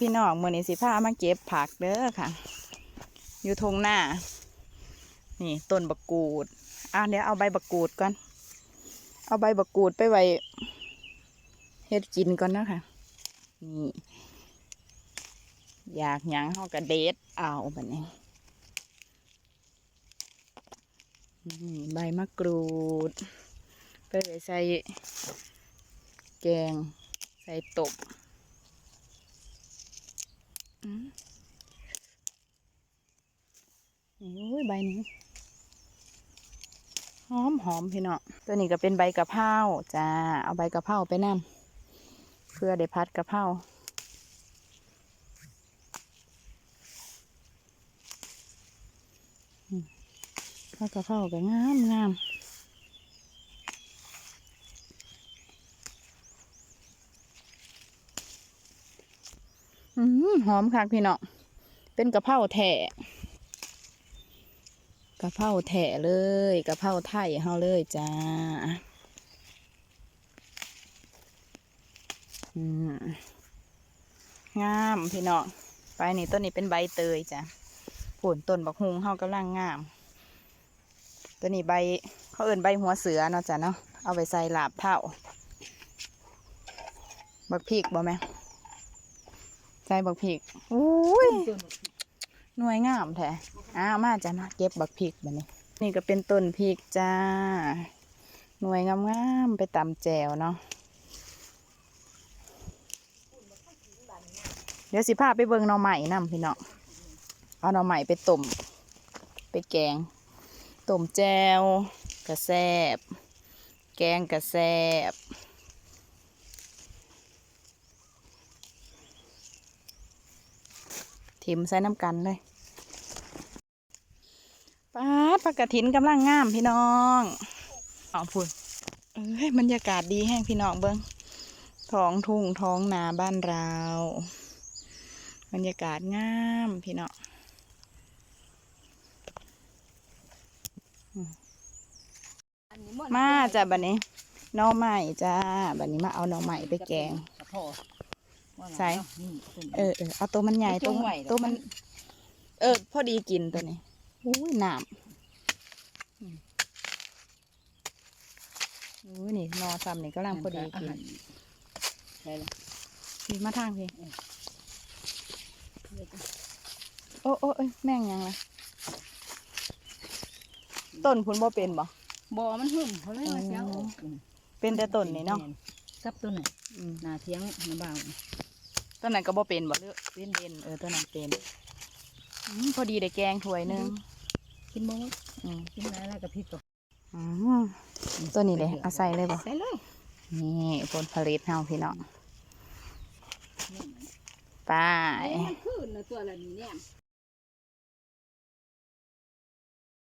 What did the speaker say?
พี่น้องมือนี้สิพามาเก็บผักเด้อค่ะ อยู่ทงหน้า นี่ต้นบักกูดอะเดี๋ยวเอาใบบักกูดก่อน เอาใบบักกูดไปไว้เฮ็ดกินก่อนนะค่ะ นี่ อยากหยังเฮากระเด็ดเอาแบบนี้นี่ใบมะกรูด ไปไว้ใส่แกง ใส่ตบ อืมนี่โอ้ยใบนี้หอมหอมพี่เนาะตัวนี้ก็เป็นใบกะเพราจ้า เอาใบกะเพราไปนั่เพื่อได้พัดกะเพราอืมพัดกะเพราก็งามงาม หอมคักพี่เนาะเป็นกะเพราแท้กะเพราแท้เลยกะเพราไทยเฮาเลยจ้าอืมงามพี่เนาะไปนี่ต้นนี้เป็นใบเตยจ้ะผลต้นบักฮุงเฮากำลังงาม ตัวนี้ใบเขาเอิ่นใบหัวเสือเนาะจ้ะเนาะเอาไปใส่ลาบเท่าบักพริกบ่แม่ ใส่บักพริกอุ้ยหน่วยงามแท้อ้าวมาจ้ะมาเก็บบักพริกแบบนี้ นี่ก็เป็นต้นพริกจ้า หน่วยงามๆไปตำแจวเนาะเดี๋ยวสิพาไปเบิงหน่อใหม่นำพี่น้องเอาหน่อใหม่ไปต้มไปแกงต้มแจวกระแซบแกงกระแซบ ทิมใส่น้ำกันเลยปาดผักกระถินกำลังงามพี่น้องอ๋อพูดเอ้ยบรรยากาศดีแห้งพี่น้องเบิ้งท้องทุ่งท้องนาบ้านเรา บรรยากาศงามพี่น้องมาจ้ะบัดนี้หน่อใหม่จ้าบัดนี้มาเอาหน่อใหม่ไปแกง ใส่เออเออเอาตัวมันใหญ่ไม่ตัต้วองไหวมันหรอกตัวมัน เออ พอดีกินตัวนี้อุ้ยหนามอืมอุ้ยนี่นอซ้ำนี่ก็ล่างพอดีกินใช่เลยพี่มาทางพี่โอ้โอ้เอ้ยแม่งยังละต้นพุ่นบ่เป็นบ่บ่อมันหึ่มเขาเลยว่าเสียงออกเป็นแต่ต้นนี่เนาะกับตัวไหนอืมหนาเทียงมาบ่าว ต้นนั้นก็บ่เป็นบ่เลือกเป็นเป็นเออต้นนั้นเป็นอืมพอดีได้แกงถ้วยหนึงกินบ่อืมกินอะไรแล้วกับพริกก็อืมตัวนี้เลยเอาใส่เลยบ่ใส่เลยนี่ผลผลิตเฮาพี่น้องไป มันคือนะตัวละนี่เนี่ย